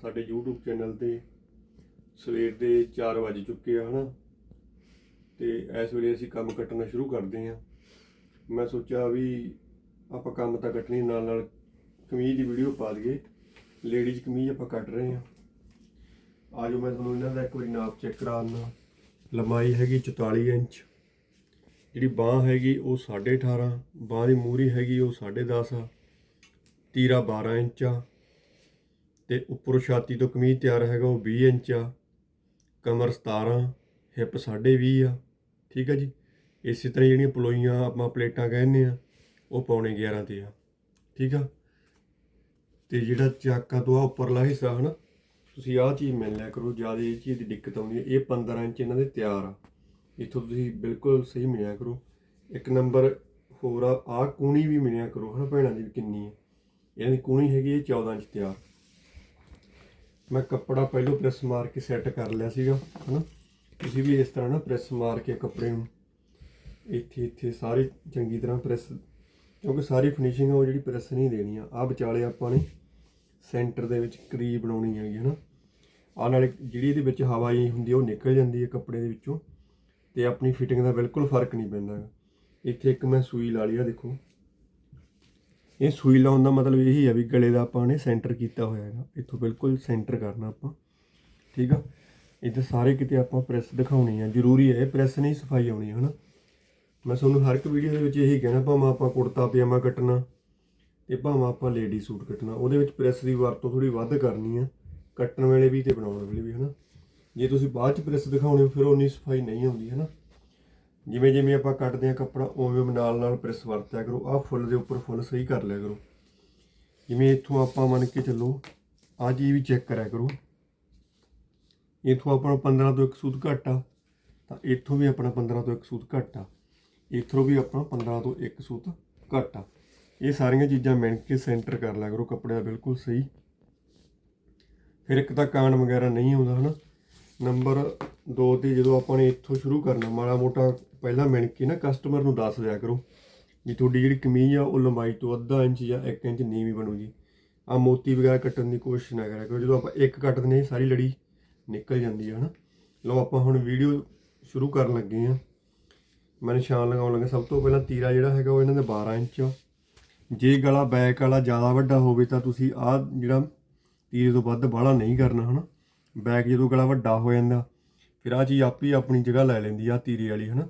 ਸਾਡੇ YouTube channel ਤੇ ਸਵੇਰ ਦੇ 4 ਵਜ ਚੁੱਕੇ ਆ ਹਨਾ। ਤੇ ਇਸ ਵੇਲੇ ਅਸੀਂ ਕੰਮ ਕੱਟਣਾ ਸ਼ੁਰੂ ਕਰਦੇ ਹਾਂ। ਮੈਂ ਸੋਚਿਆ ਵੀ ਆਪਾਂ ਕੰਮ ਤਾਂ ਕੱਟਣੀ ਨਾਲ ਨਾਲ ਕਮੀਜ਼ ਦੀ ਵੀਡੀਓ ਪਾ ਦਈਏ। ਲੇਡੀਜ਼ ਕਮੀਜ਼ ਆਪਾਂ ਕੱਟ ਰਹੇ ਹਾਂ। ਆਜੋ ਮੈਂ ਤੁਹਾਨੂੰ ਇਹਨਾਂ ਦਾ ਇੱਕ ਵਾਰੀ ਨਾਪ ਚੈੱਕ ਕਰਾ ਦਿੰਦਾ ਲੰਬਾਈ ਹੈਗੀ 44 ਇੰਚ। ਜਿਹੜੀ ਬਾਹ ਹੈਗੀ ਉਹ 18.5 ਬਾਹ ਦੀ ਮੂਰੀ ਹੈਗੀ ਉਹ 10.5 ਆ। ਤੀਰਾ 12 ਇੰਚ ਆ। ਤੇ ਉੱਪਰੋਂ ਛਾਤੀ ਤੋਂ ਕਮੀਜ਼ ਤਿਆਰ ਹੈਗਾ, ਉਹ 20 ਇੰਚ ਆ। ਕਮਰ 17 ਹਿੱਪ 20.5 ਆ। ਠੀਕ ਆ ਜੀ? ਇਸੇ ਤਰ੍ਹਾਂ ਜਿਹੜੀਆਂ ਪਲੋਈਆਂ ਆਪਾਂ ਪਲੇਟਾਂ ਕਹਿੰਦੇ ਆ, ਉਹ ਪੌਣੇ 11 ਤੇ ਆ। ਠੀਕ ਆ? ਤੇ ਜਿਹੜਾ ਚਾਕਾਂ ਤੋਂ ਆ ਉੱਪਰਲਾ ਹਿੱਸਾ ਹਨਾ, ਤੁਸੀਂ ਆਹ ਚੀਜ਼ ਮਿਲ ਲਿਆ ਕਰੋ, ਜ਼ਿਆਦਾ ਇਹ ਚੀਜ਼ ਦੀ ਦਿੱਕਤ ਆਉਂਦੀ ਹੈ ਇਹ 15 ਇੰਚ ਇਹਨਾਂ ਦੇ ਤਿਆਰ ਆ। ਇੱਥੋਂ ਤੁਸੀਂ ਬਿਲਕੁਲ ਸਹੀ ਮਿਲਿਆ ਕਰੋ। ਇੱਕ ਨੰਬਰ ਹੋਰ ਆ, ਆਹ ਕੂਣੀ ਵੀ ਮਿਲਿਆ ਕਰੋ ਹਨਾ ਭੈਣਾਂ ਦੀ ਵੀ ਕਿੰਨੀ ਹੈ ਇਹਨਾਂ ਦੀ ਕੂਣੀ ਹੈਗੀ ਹੈ 14 ਇੰਚ ਤਿਆਰ। ਮੈਂ ਕੱਪੜਾ ਪਹਿਲੋਂ ਪ੍ਰੈਸ ਮਾਰ ਕੇ ਸੈੱਟ ਕਰ ਲਿਆ ਸੀਗਾ, ਹਨਾ? ਤੁਸੀਂ ਵੀ ਇਸ ਤਰ੍ਹਾਂ ਨਾ ਪ੍ਰੈਸ ਮਾਰ ਕੇ ਕੱਪੜੇ ਨੂੰ ਇੱਥੇ ਇੱਥੇ ਸਾਰੇ ਚੰਗੀ ਤਰ੍ਹਾਂ ਪ੍ਰੈਸ ਕਿਉਂਕਿ ਸਾਰੀ ਫਿਨਿਸ਼ਿੰਗ ਆ, ਉਹ ਜਿਹੜੀ ਪ੍ਰੈਸ ਨਹੀਂ ਦੇਣੀ ਆ। ਆ ਵਿਚਾਲੇ ਆਪਾਂ ਨੇ ਸੈਂਟਰ ਦੇ ਵਿੱਚ ਕਰੀ ਬਣਾਉਣੀ ਹੈਗੀ, ਹਨਾ? ਆ ਨਾਲੇ ਜਿਹੜੀ ਇਹਦੇ ਵਿੱਚ ਹਵਾ ਹੀ ਹੁੰਦੀ ਉਹ ਨਿਕਲ ਜਾਂਦੀ ਹੈ ਕੱਪੜੇ ਦੇ ਵਿੱਚੋਂ ਤੇ ਆਪਣੀ ਫਿਟਿੰਗ ਦਾ ਬਿਲਕੁਲ ਫ਼ਰਕ ਨਹੀਂ ਪੈਂਦਾ ਇੱਥੇ ਇੱਕ ਮੈਂ ਸੂਈ ਲਾ ਲਈ ਆ, ਦੇਖੋ। ਇਹ ਸੂਈ ਲਾਉਣ ਦਾ ਮਤਲਬ ਇਹੀ ਆ ਵੀ ਗਲੇ ਦਾ ਆਪਾਂ ਨੇ ਸੈਂਟਰ ਕੀਤਾ ਹੋਇਆ ਹੈਗਾ। ਇੱਥੋਂ ਬਿਲਕੁਲ ਸੈਂਟਰ ਕਰਨਾ ਆਪਾਂ। ਠੀਕ ਆ? ਇੱਥੇ ਸਾਰੇ ਕਿਤੇ ਆਪਾਂ ਪ੍ਰੈਸ ਦਿਖਾਉਣੀ ਆ। ਜ਼ਰੂਰੀ ਹੈ ਇਹ ਪ੍ਰੈਸ ਨਹੀਂ, ਸਫ਼ਾਈ ਆਉਣੀ ਹੈ ਹਨਾ? ਮੈਂ ਤੁਹਾਨੂੰ ਹਰ ਇੱਕ ਵੀਡੀਓ ਦੇ ਵਿੱਚ ਇਹੀ ਕਹਿਣਾ, ਭਾਵੇਂ ਆਪਾਂ ਕੁੜਤਾ, ਪਜਾਮਾ ਕੱਟਣਾ ਤੇ ਭਾਵੇਂ ਆਪਾਂ ਲੇਡੀ ਸੂਟ ਕੱਟਣਾ, ਉਹਦੇ ਵਿੱਚ ਪ੍ਰੈਸ ਦੀ ਵਰਤੋਂ ਥੋੜੀ ਵੱਧ ਕਰਨੀ ਆ, ਕੱਟਣ ਵੇਲੇ ਵੀ ਤੇ ਬਣਾਉਣ ਵੇਲੇ ਵੀ, ਹਨਾ? ਜੇ ਤੁਸੀਂ ਬਾਅਦ ਚ ਪ੍ਰੈਸ ਦਿਖਾਉਣੇ ਹੋ, ਫਿਰ ਉਨੀ ਸਫ਼ਾਈ ਨਹੀਂ ਆਉਂਦੀ, ਹਨਾ? ਜਿਵੇਂ ਜਿਵੇਂ ਆਪਾਂ ਕੱਟਦੇ ਆ ਕੱਪੜਾ, ਉਵੇਂ ਉਵੇਂ ਨਾਲ ਨਾਲ ਪ੍ਰੈਸ ਵਰਤਿਆ ਕਰੋ। ਆਹ ਫੁੱਲ ਦੇ ਉੱਪਰ ਫੁੱਲ ਸਹੀ ਕਰ ਲਿਆ ਕਰੋ। ਜਿਵੇਂ ਇੱਥੋਂ ਆਪਾਂ ਮੰਨ ਕੇ ਚੱਲੋ, ਆਹ ਜੀ ਵੀ ਚੈੱਕ ਕਰਿਆ ਕਰੋ। ਇੱਥੋਂ ਆਪਣਾ 15 ਤੋਂ ਇੱਕ ਸੂਤ ਘੱਟ ਆ, ਤਾਂ ਇੱਥੋਂ ਵੀ ਆਪਣਾ 15 ਤੋਂ ਇੱਕ ਸੂਤ ਘੱਟ ਆ। ਇੱਥੋਂ ਵੀ ਆਪਣਾ 15 ਤੋਂ ਇੱਕ ਸੂਤ ਘੱਟ ਆ। ਇਹ ਸਾਰੀਆਂ ਚੀਜ਼ਾਂ ਮਿਣ ਕੇ ਸੈਂਟਰ ਕਰ ਲਿਆ ਕਰੋ ਕੱਪੜੇ ਦਾ ਬਿਲਕੁਲ ਸਹੀ। ਫਿਰ ਇੱਕ ਤਾਂ ਕਾਣ ਵਗੈਰਾ ਨਹੀਂ ਆਉਂਦਾ, ਹਨਾ? ਨੰਬਰ ਦੋ ਤੇ ਜਦੋਂ ਆਪਾਂ ਨੇ ਇੱਥੋਂ ਸ਼ੁਰੂ ਕਰਨਾ, ਮਾੜਾ ਮੋਟਾ ਪਹਿਲਾਂ ਮਿਣ ਕੇ ਨਾ ਕਸਟਮਰ ਨੂੰ ਦੱਸ ਦਿਆ ਕਰੋ ਵੀ ਤੁਹਾਡੀ ਜਿਹੜੀ ਕਮੀਜ਼ ਆ, ਉਹ ਲੰਬਾਈ ਤੋਂ ਅੱਧਾ ਇੰਚ ਜਾਂ 1 ਇੰਚ ਨੀਵੀਂ ਬਣੂ ਜੀ ਆ ਮੋਤੀ ਵਗੈਰਾ ਕੱਟਣ ਦੀ ਕੋਸ਼ਿਸ਼ ਨਾ ਕਰਿਆ ਕਰੋ। ਜਦੋਂ ਆਪਾਂ ਇੱਕ ਕੱਟਦੇ ਨੇ ਸਾਰੀ ਲੜੀ ਨਿਕਲ ਜਾਂਦੀ ਹੈ ਹਨਾ? ਲਓ, ਆਪਾਂ ਹੁਣ ਵੀਡੀਓ ਸ਼ੁਰੂ ਕਰਨ ਲੱਗੇ ਆ ਮੈਂ ਨਿਸ਼ਾਨ ਲਗਾਉਣ ਲੱਗਾ। ਸਭ ਤੋਂ ਪਹਿਲਾਂ ਤੀਰਾ ਜਿਹੜਾ ਹੈਗਾ, ਉਹ ਇਹਨਾਂ ਦੇ 12 ਇੰਚ ਆ। ਜੇ ਗਲਾ ਬੈਕ ਵਾਲਾ ਜ਼ਿਆਦਾ ਵੱਡਾ ਹੋਵੇ, ਤਾਂ ਤੁਸੀਂ ਆਹ ਜਿਹੜਾ ਤੀਰੇ ਤੋਂ ਵੱਧ ਬਾਹਲਾ ਨਹੀਂ ਕਰਨਾ, ਹਨਾ? ਬੈਕ ਜਦੋਂ ਗਲਾ ਵੱਡਾ ਹੋ ਜਾਂਦਾ ਫਿਰ ਆ ਚੀਜ਼ ਆਪੀ ਆਪਣੀ ਜਗ੍ਹਾ ਲੈ ਲੈਂਦੀ ਆ ਤੀਰੇ ਵਾਲੀ, ਹਨਾ?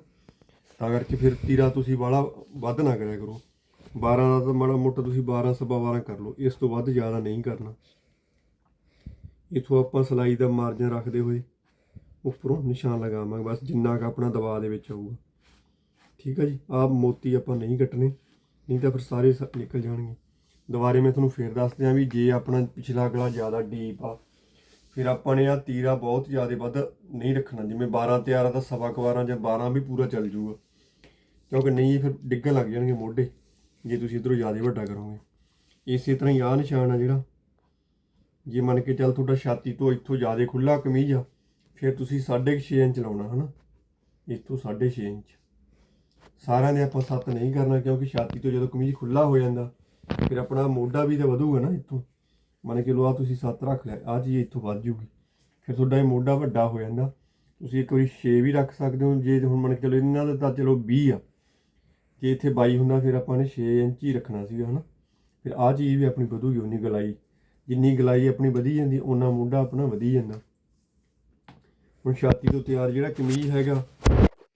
ਤਾਂ ਕਰਕੇ ਫਿਰ ਤੀਰਾ ਤੁਸੀਂ ਬਾਹਲਾ ਵੱਧ ਨਾ ਕਰਿਆ ਕਰੋ। 12 ਦਾ ਤਾਂ ਮਾੜਾ ਮੋਟਾ ਤੁਸੀਂ 12 ਸਵਾ 12 ਕਰ ਲਓ, ਇਸ ਤੋਂ ਵੱਧ ਜ਼ਿਆਦਾ ਨਹੀਂ ਕਰਨਾ। ਇਥੋਂ ਆਪਾਂ ਸਲਾਈ ਦਾ ਮਾਰਜਨ ਰੱਖਦੇ ਹੋਏ ਉੱਪਰੋਂ ਨਿਸ਼ਾਨ ਲਗਾਵਾਂਗੇ, ਬਸ ਜਿੰਨਾ ਕੁ ਆਪਣਾ ਦਬਾਅ ਦੇ ਵਿੱਚ ਆਊਗਾ। ਠੀਕ ਆ ਜੀ? ਆਹ ਮੋਤੀ ਆਪਾਂ ਨਹੀਂ ਕੱਟਣੇ, ਨਹੀਂ ਤਾਂ ਫਿਰ ਸਾਰੇ ਸ- ਨਿਕਲ ਜਾਣਗੇ। ਦੁਬਾਰੇ ਮੈਂ ਤੁਹਾਨੂੰ ਫੇਰ ਦੱਸ ਦਿਆਂ ਵੀ ਜੇ ਆਪਣਾ ਪਿਛਲਾ ਗਲਾ ਜ਼ਿਆਦਾ ਡੀਪ ਆ ਫਿਰ ਆਪਾਂ ਨੇ ਆ ਤੀਰਾ ਬਹੁਤ ਜ਼ਿਆਦਾ ਵੱਧ ਨਹੀਂ ਰੱਖਣਾ, ਜਿਵੇਂ 12 ਤਿਆਰ ਆ ਤਾਂ ਸਵਾ ਕੁ 12 ਜਾਂ 12 ਵੀ ਪੂਰਾ ਚੱਲ ਜੂਗਾ ਕਿਉਂਕਿ ਨਹੀਂ, ਫਿਰ ਡਿੱਗਣ ਲੱਗ ਜਾਣਗੇ ਮੋਢੇ, ਜੇ ਤੁਸੀਂ ਇਧਰੋਂ ਜ਼ਿਆਦਾ ਵੱਡਾ ਕਰੋਗੇ। ਇਸੇ ਤਰ੍ਹਾਂ ਹੀ ਆਹ ਨਿਸ਼ਾਨ ਆ ਜਿਹੜਾ। ਜੇ ਮੰਨ ਕੇ ਚੱਲ ਤੁਹਾਡਾ ਛਾਤੀ ਤੋਂ ਇੱਥੋਂ ਜ਼ਿਆਦਾ ਖੁੱਲਾ ਕਮੀਜ਼ ਆ, ਫਿਰ ਤੁਸੀਂ 6.5 ਇੰਚ ਲਾਉਣਾ, ਹਨਾ? ਇੱਥੋਂ 6.5 ਇੰਚ। ਸਾਰਿਆਂ ਨੇ ਆਪਾਂ ਸੱਤ ਨਹੀਂ ਕਰਨਾ, ਕਿਉਂਕਿ ਛਾਤੀ ਤੋਂ ਜਦੋਂ ਕਮੀਜ਼ ਖੁੱਲਾ ਹੋ ਜਾਂਦਾ, ਫਿਰ ਆਪਣਾ ਮੋਢਾ ਵੀ ਤਾਂ ਵਧੂਗਾ ਨਾ ਇੱਥੋਂ। ਮੰਨ ਕੇ ਲਓ ਆ ਤੁਸੀਂ 7 ਰੱਖ ਲਿਆ ਆ ਚੀਜ਼ ਇੱਥੋਂ ਵੱਧ ਜੂਗੀ। ਫਿਰ ਤੁਹਾਡਾ ਇਹ ਮੋਢਾ ਵੱਡਾ ਹੋ ਜਾਂਦਾ। ਤੁਸੀਂ ਇੱਕ ਵਾਰੀ 6 ਵੀ ਰੱਖ ਸਕਦੇ ਹੋ, ਜੇ ਹੁਣ ਮੰਨ ਕੇ ਚਲੋ ਇਹਨਾਂ ਦਾ ਤਾਂ ਚਲੋ 20 ਆ। ਜੇ ਇੱਥੇ 22 ਹੁੰਦਾ, ਫਿਰ ਆਪਾਂ ਨੇ 6 ਇੰਚ ਹੀ ਰੱਖਣਾ ਸੀਗਾ, ਹਨਾ। ਫਿਰ ਆ ਚੀਜ਼ ਵੀ ਆਪਣੀ ਵਧੂਗੀ, ਉਨੀ ਗਲਾਈ। ਜਿੰਨੀ ਗਲਾਈ ਆਪਣੀ ਵਧੀ ਜਾਂਦੀ, ਓਨਾ ਮੋਢਾ ਆਪਣਾ ਵਧੀ ਜਾਂਦਾ। ਹੁਣ ਛਾਤੀ ਤੋਂ ਤਿਆਰ ਜਿਹੜਾ ਕਮੀਜ਼ ਹੈਗਾ,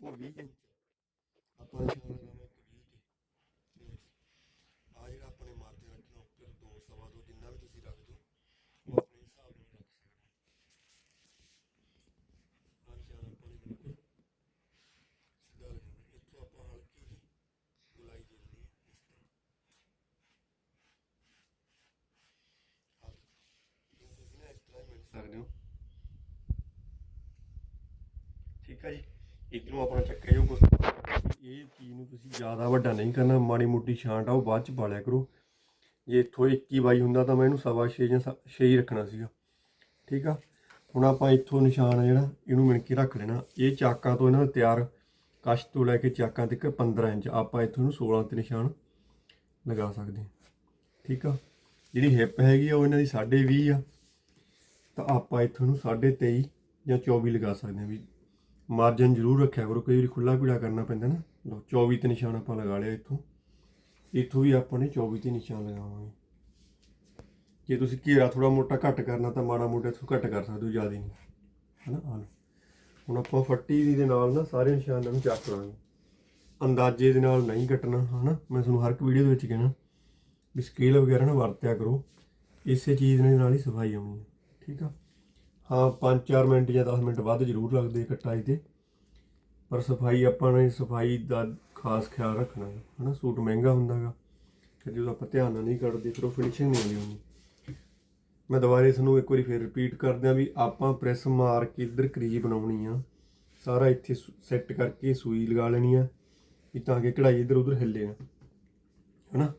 ਉਹ 20 ਇੰਚ। ਆਪਾਂ ਨੇ ਛਾਲਾ ਲਾਉਣਾ ਇੱਕ 20 ਤੇ ਆ ਜਿਹੜਾ ਆਪਾਂ ਨੇ ਮਾਰਜਨ ਰੱਖਣਾ ਉੱਪਰ 2 ਸਵਾ 2 ਜਿੰਨਾ ਵੀ ਤੁਸੀਂ ਰੱਖ ਦਿਓ ਉਹ ਆਪਣੇ ਹਿਸਾਬ ਨਾਲ ਰੱਖ ਸਕਦੇ ਆ ਨਿਸ਼ਾਨ ਆਪਾਂ ਨੇ ਬਿਲਕੁਲ ਸਿੱਧਾ ਲਗਾਉਣਾ ਇੱਥੋਂ ਆਪਾਂ ਹਲਕੀ ਜਿਹੀ ਗੁਲਾਈ ਦੇ ਦੇਣੀ ਹੈ ਇਸ ਤਰ੍ਹਾਂ ਆਹ ਦੇਖੋ। ਇਹ ਤੁਸੀਂ ਨਾ ਇਸ ਤਰ੍ਹਾਂ ਹੀ ਮਿਲ ਸਕਦੇ ਹੋ ਠੀਕ ਆ ਜੀ। ਇਧਰੋਂ ਆਪਣਾ ਚੱਕਿਆ ਜਾਊ ਕੁਛ ਇਹ ਚੀਜ਼ ਨੂੰ ਤੁਸੀਂ ਜ਼ਿਆਦਾ ਵੱਡਾ ਨਹੀਂ ਕਰਨਾ, ਮਾੜੀ ਮੋਟੀ ਛਾਂਟ ਆ, ਉਹ ਬਾਅਦ ਚ ਪਾਲਿਆ ਕਰੋ। ਜੇ ਇੱਥੋਂ 21 ਬਾਈ ਹੁੰਦਾ ਤਾਂ ਮੈਂ ਇਹਨੂੰ ਸਵਾ 6 ਜਾਂ 6 ਹੀ ਰੱਖਣਾ ਸੀਗਾ। ਠੀਕ ਆ? ਹੁਣ ਆਪਾਂ ਇੱਥੋਂ ਨਿਸ਼ਾਨ ਆ ਜਿਹੜਾ, ਇਹਨੂੰ ਮਿਣ ਕੇ ਰੱਖ ਲੈਣਾ। ਇਹ ਚਾਕਾਂ ਤੋਂ ਇਹਨਾਂ ਦਾ ਤਿਆਰ, ਕਸ਼ ਤੋਂ ਲੈ ਕੇ ਚਾਕਾਂ ਤੱਕ 15 ਇੰਚ, ਆਪਾਂ ਇੱਥੋਂ ਨੂੰ 16 ਤੇ ਨਿਸ਼ਾਨ ਲਗਾ ਸਕਦੇ ਹਾਂ। ਠੀਕ ਆ? ਜਿਹੜੀ ਹਿੱਪ ਹੈਗੀ ਆ, ਉਹ ਇਹਨਾਂ ਦੀ 20.5 ਆ। ਤਾਂ ਆਪਾਂ ਇੱਥੋਂ ਨੂੰ 23.5 ਜਾਂ 24 ਲਗਾ ਸਕਦੇ ਹਾਂ ਵੀ ਮਾਰਜਨ ਜ਼ਰੂਰ ਰੱਖਿਆ ਕਰੋ, ਕਈ ਵਾਰੀ ਖੁੱਲਾ ਪੀੜਾ ਕਰਨਾ ਪੈਂਦਾ ਨਾ। ਲਓ 24 ਤੇ ਨਿਸ਼ਾਨ ਆਪਾਂ ਲਗਾ ਲਿਆ ਇੱਥੋਂ। ਇੱਥੋਂ ਵੀ ਆਪਾਂ ਨੇ 24 ਤੇ ਨਿਸ਼ਾਨ ਲਗਾਵਾਂਗੇ। ਜੇ ਤੁਸੀਂ ਘੇਰਾ ਥੋੜਾ ਮੋਟਾ ਘੱਟ ਕਰਨਾ ਤਾਂ ਮਾੜਾ ਮੋਟਾ ਇੱਥੋਂ ਘੱਟ ਕਰ ਸਕਦੇ ਹੋ, ਜ਼ਿਆਦਾ ਨਹੀਂ। ਹਨਾ ਆ ਲਓ। ਹੁਣ ਆਪਾਂ ਫੱਟੀ ਦੀ ਦੇ ਨਾਲ ਨਾ ਸਾਰੇ ਨਿਸ਼ਾਨਾਂ ਨੂੰ ਚੱਕ ਲਾਂਗੇ। ਅੰਦਾਜ਼ੇ ਦੇ ਨਾਲ ਨਹੀਂ ਕੱਟਣਾ, ਹਨਾ। ਮੈਂ ਤੁਹਾਨੂੰ ਹਰ ਇੱਕ ਵੀਡੀਓ ਦੇ ਵਿੱਚ ਕਹਿਣਾ, ਵੀ ਸਕੇਲ ਵਗੈਰਾ ਨਾ ਵਰਤਿਆ ਕਰੋ। ਇਸੇ ਚੀਜ਼ ਦੇ ਨਾਲ ਹੀ ਸਫ਼ਾਈ ਆਉਣੀ ਹੈ, ਠੀਕ ਆ? ਹਾਂ 5-4 ਮਿੰਟ ਜਾਂ 10 ਮਿੰਟ ਵੱਧ ਜ਼ਰੂਰ ਲੱਗਦੇ ਕਟਾਈ ਤੇ। ਪਰ ਸਫ਼ਾਈ ਆਪਾਂ ਨੇ ਸਫ਼ਾਈ ਦਾ ਖਾਸ ਖਿਆਲ ਰੱਖਣਾ ਹੈ, ਹਨਾ? ਸੂਟ ਮਹਿੰਗਾ ਹੁੰਦਾਗਾ। ਫਿਰ ਜਦੋਂ ਆਪਾਂ ਧਿਆਨ ਨਾਲ ਨਹੀਂ ਕੱਢਦੇ, ਫਿਰ ਉਹ ਫਿਨਿਸ਼ਿੰਗ ਨਹੀਂ ਆਉਂਦੀ ਹੁੰਦੀ। ਮੈਂ ਦੁਬਾਰਾ ਇਸ ਨੂੰ ਇੱਕ ਵਾਰੀ ਫੇਰ ਰਿਪੀਟ ਕਰਦਿਆਂ ਵੀ ਆਪਾਂ ਪ੍ਰੈਸ ਮਾਰ ਕੇ ਇੱਧਰ ਕਰੀਜ ਬਣਾਉਣੀ ਆ। ਸਾਰਾ ਇੱਥੇ ਸੈੱਟ ਕਰਕੇ ਸੂਈ ਲਗਾ ਲੈਣੀ ਆ। ਵੀ ਤਾਂ ਕਿ ਕਢਾਈ ਇੱਧਰ ਉੱਧਰ ਹਿੱਲੇ ਨਾ, ਹਨਾ?